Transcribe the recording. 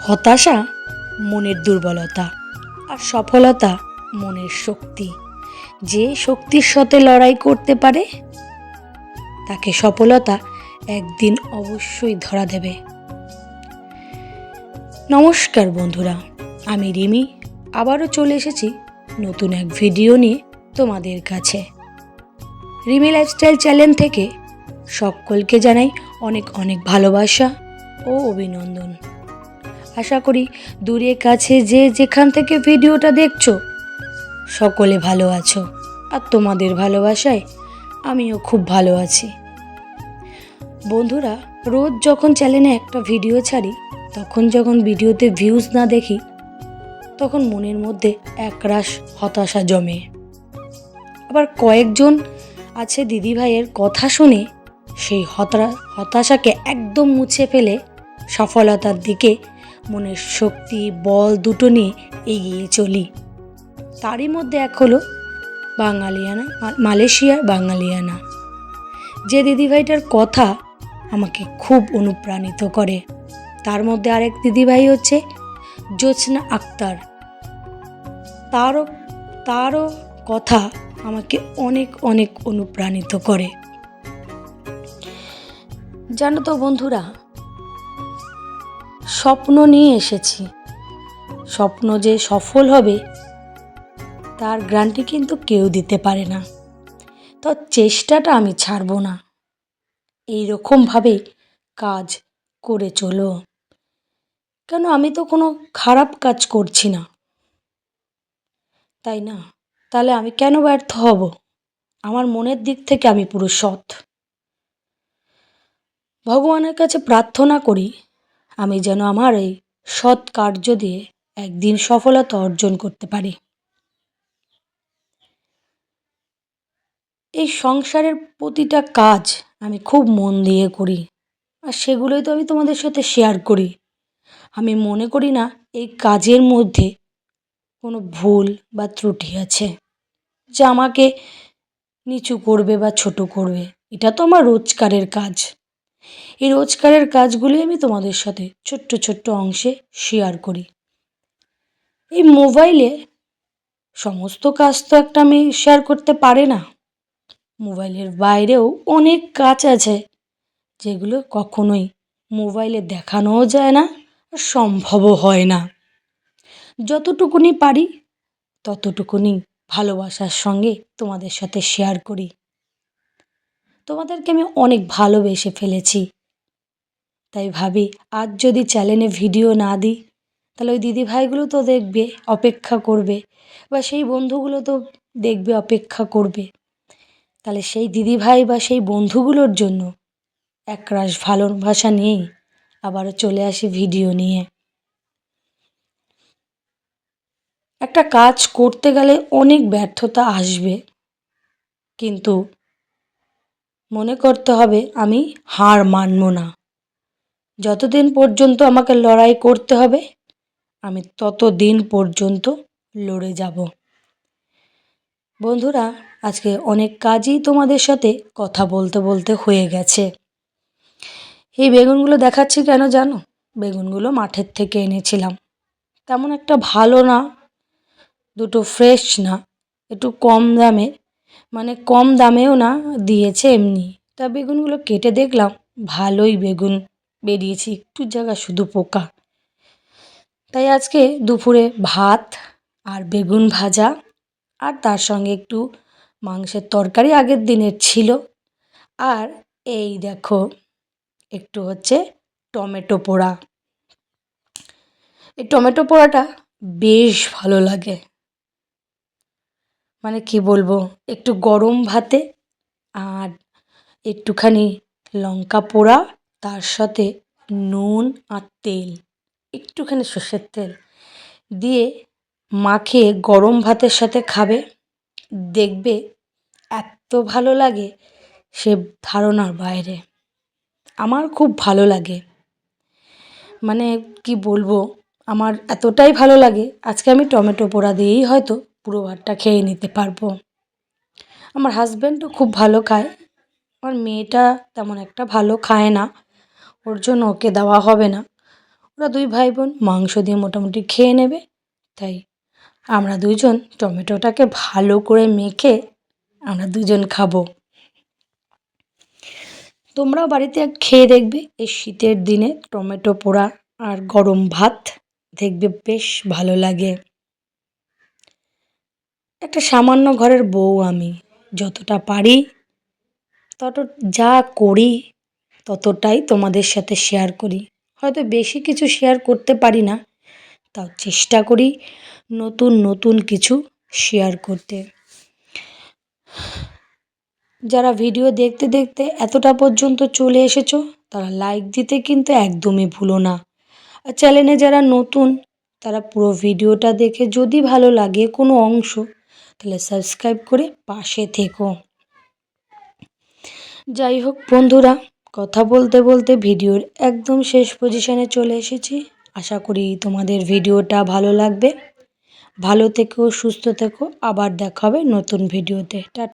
হতাশা, মনের দুর্বলতা আর সফলতা মনের শক্তি। যে শক্তির সাথে লড়াই করতে পারে, তাকে সফলতা একদিন অবশ্যই ধরা দেবে। নমস্কার বন্ধুরা, আমি রিমি, আবারও চলে এসেছি নতুন এক ভিডিও নিয়ে তোমাদের কাছে। রিমি লাইফস্টাইল চ্যানেল থেকে সকলকে জানাই অনেক অনেক ভালোবাসা ও অভিনন্দন। আশা করি দূরে কাছে যে যেখান থেকে ভিডিওটা দেখছ, সকলে ভালো আছো। আর তোমাদের ভালোবাসায় আমিও খুব ভালো আছি। বন্ধুরা, রোজ যখন চ্যানেলে একটা ভিডিও ছাড়ি, তখন যখন ভিডিওতে ভিউজ না দেখি, তখন মনের মধ্যে একরাশ হতাশা জমে। আবার কয়েকজন আছে দিদিভাইয়ের কথা শুনে, সেই হতা হতাশাকে একদম মুছে ফেলে সফলতার দিকে মনের শক্তি, বল দুটো নিয়ে এগিয়ে চলি। তারই মধ্যে এক হলো বাঙালিয়ানা মালয়েশিয়ার বাঙালিয়ানা। যে দিদিভাইটার কথা আমাকে খুব অনুপ্রাণিত করে। তার মধ্যে আরেক দিদিভাই হচ্ছে জোৎস্না আক্তার। তারও তারও কথা আমাকে অনেক অনেক অনুপ্রাণিত করে। জানো তো বন্ধুরা স্বপ্ন নিয়ে এসেছি। স্বপ্ন যে সফল হবে, তার গ্রান্টি কিন্তু কেউ দিতে পারে না। তো চেষ্টাটা আমি ছাড়বো না। এই রকমভাবেই কাজ করে চলো। কেন আমি তো কোনো খারাপ কাজ করছি না। তাই না? তাহলে আমি কেন ব্যর্থ হব? আমার মনের দিক থেকে আমি পুরো সৎ। ভগবানের কাছে প্রার্থনা করি আমি যেন আমার এই সৎ কার্য দিয়ে একদিন সফলতা অর্জন করতে পারি। এই সংসারের প্রতিটা কাজ আমি খুব মন দিয়ে করি আর সেগুলোই তো আমি তোমাদের সাথে শেয়ার করি। আমি মনে করি না এই কাজের মধ্যে কোনো ভুল বা ত্রুটি আছে যা আমাকে নিচু করবে বা ছোট করবে। এটা তো আমার রোজকারের কাজ। এই রোজকারের কাজগুলি আমি তোমাদের সাথে ছোট্ট ছোট্ট অংশে শেয়ার করি। এই মোবাইলে সমস্ত কাজ তো একটা আমি শেয়ার করতে পারে না। মোবাইলের বাইরেও অনেক কাজ আছে, যেগুলো কখনোই মোবাইলে দেখানোও যায় না আর সম্ভবও হয় না। যতটুকুনি পারি, ততটুকুনি ভালোবাসার সঙ্গে তোমাদের সাথে শেয়ার করি। তোমাদেরকে আমি অনেক ভালোবেসে ফেলেছি। তাই ভাবি, আজ যদি চ্যানেলে ভিডিও না দিই, তাহলে ওই দিদিভাইগুলো তো দেখবে, অপেক্ষা করবে, বা সেই বন্ধুগুলো তো দেখবে, অপেক্ষা করবে। তাহলে সেই দিদিভাই বা সেই বন্ধুগুলোর জন্য একরাশ ভালোবাসা নিয়েই আবারও চলে আসি ভিডিও নিয়ে। একটা কাজ করতে গেলে অনেক ব্যর্থতা আসবে, কিন্তু মনে করতে হবে আমি হার মানব না। যতদিন পর্যন্ত আমাকে লড়াই করতে হবে, আমি ততদিন পর্যন্ত লড়ে যাব। বন্ধুরা, আজকে অনেক কাজই তোমাদের সাথে কথা বলতে বলতে হয়ে গেছে। এই বেগুনগুলো দেখাচ্ছি কেন জানো? বেগুনগুলো মাঠের থেকে এনেছিলাম। তেমন একটা ভালো না, দুটো ফ্রেশ না, একটু কম দামে মানে কম দামেও না দিয়েছে এমনি। তা বেগুনগুলো কেটে দেখলাম, ভালোই বেগুন। বেরিয়েছে একটু জায়গা শুধু পোকা। তাই আজকে দুপুরে ভাত আর বেগুন ভাজা আর তার সঙ্গে একটু মাংসের তরকারি আগের দিনের ছিল। আর এই দেখো, একটু হচ্ছে টমেটো পোড়া। এই টমেটো পোড়াটা বেশ ভালো লাগে। মানে কি বলব, একটু গরম ভাতে আর একটুখানি লঙ্কা পোড়া, তার সাথে নুন আর তেল, একটুখানি সর্ষের তেল দিয়ে মাখে গরম ভাতের সাথে খাবে। দেখবে এত ভালো লাগে সে ধারণার বাইরে। আমার খুব ভালো লাগে। মানে কি বলব, আমার এতটাই ভালো লাগে, আজকে আমি টমেটো পোড়া দিয়েই হয়তো পুরো ভাতটা খেয়ে নিতে পারব। আমার হাজব্যান্ডও খুব ভালো খায়। আমার মেয়েটা তেমন একটা ভালো খায় না। ওর জন্য ওকে দেওয়া হবে না। ওরা দুই ভাই বোন মাংস দিয়ে মোটামুটি খেয়ে নেবে। তাই আমরা দুইজন টমেটোটাকে ভালো করে মেখে আমরা দুজন খাব। তোমরাও বাড়িতে খেয়ে দেখবে এই শীতের দিনে টমেটো পোড়া আর গরম ভাত দেখবে বেশ ভালো লাগে। একটা সামান্য ঘরের বউ আমি। যতটা পারি, তত যা করি, ততটাই তোমাদের সাথে শেয়ার করি। হয়তো বেশি কিছু শেয়ার করতে পারি না, তাও চেষ্টা করি নতুন নতুন কিছু শেয়ার করতে। যারা ভিডিও দেখতে দেখতে এতটা পর্যন্ত চলে এসেছ, তারা লাইক দিতে কিন্তু একদমই ভুলো না। আর চ্যানেলে যারা নতুন, তারা পুরো ভিডিওটা দেখে যদি ভালো লাগে কোনো অংশ তাহলে সাবস্ক্রাইব করে পাশে থেকো। যাই হোক বন্ধুরা, কথা বলতে বলতে ভিডিওর একদম শেষ পজিশানে চলে এসেছি। আশা করি তোমাদের ভিডিওটা ভালো লাগবে। ভালো থেকো, সুস্থ থেকো। আবার দেখা হবে নতুন ভিডিওতে। টা